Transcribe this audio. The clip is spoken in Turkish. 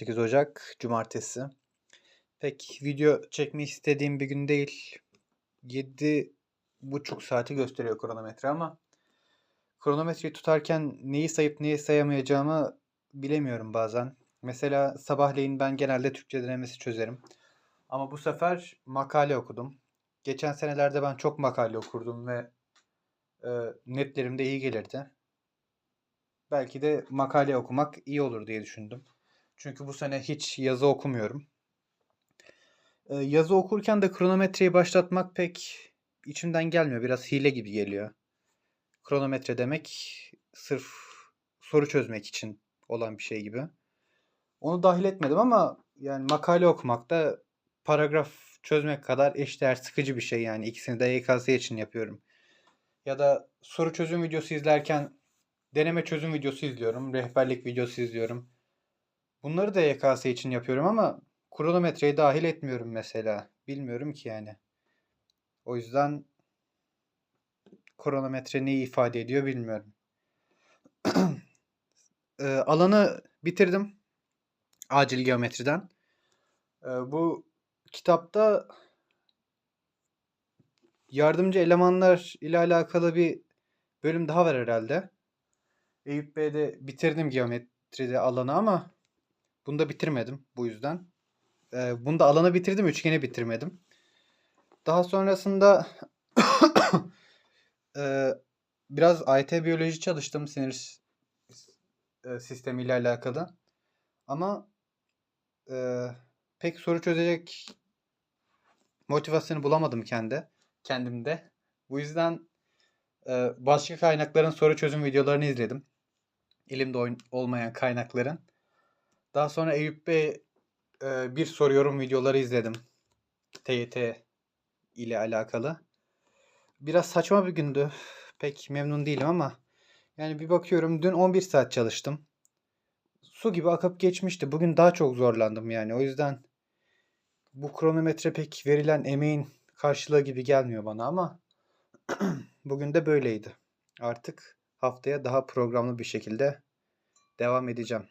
18 Ocak Cumartesi. Pek video çekmek istediğim bir gün değil. 7 buçuk saati gösteriyor kronometre ama kronometreyi tutarken neyi sayıp neyi sayamayacağımı bilemiyorum bazen. Mesela sabahleyin ben genelde Türkçe denemesi çözerim. Ama bu sefer makale okudum. Geçen senelerde ben çok makale okurdum ve e, netlerim de iyi gelirdi. Belki de makale okumak iyi olur diye düşündüm. Çünkü bu sene hiç yazı okumuyorum. Ee, yazı okurken de kronometreyi başlatmak pek içimden gelmiyor. Biraz hile gibi geliyor. Kronometre demek sırf soru çözmek için olan bir şey gibi. Onu dahil etmedim ama yani makale okumak da paragraf çözmek kadar eşdeğer sıkıcı bir şey yani. İkisini de YKS için yapıyorum. Ya da soru çözüm videosu izlerken deneme çözüm videosu izliyorum. Rehberlik videosu izliyorum. Bunları da YKS için yapıyorum ama kronometreyi dahil etmiyorum mesela. Bilmiyorum ki yani. O yüzden kronometre neyi ifade ediyor bilmiyorum. Ee, alanı bitirdim. Acil geometriden. Ee, bu kitapta yardımcı elemanlar ile alakalı bir bölüm daha var herhalde. Eyüp Bey'de bitirdim geometride alanı ama bunu da bitirmedim bu yüzden. Ee, bunu da alanı bitirdim, üçgeni bitirmedim. Daha sonrasında e, biraz AYT biyoloji çalıştım sinir e, sistemiyle alakalı. Ama e, pek soru çözecek motivasyonu bulamadım kendi kendimde. Bu yüzden e, başka kaynakların soru çözüm videolarını izledim. Elimde olmayan kaynakların. Daha sonra Eyüp Bey e, bir soru yorum videoları izledim. TYT ile alakalı. Biraz saçma bir gündü. Pek memnun değilim ama yani bir bakıyorum dün 11 saat çalıştım. Su gibi akıp geçmişti. Bugün daha çok zorlandım yani. O yüzden bu kronometre pek verilen emeğin karşılığı gibi gelmiyor bana ama bugün de böyleydi. Artık haftaya daha programlı bir şekilde devam edeceğim.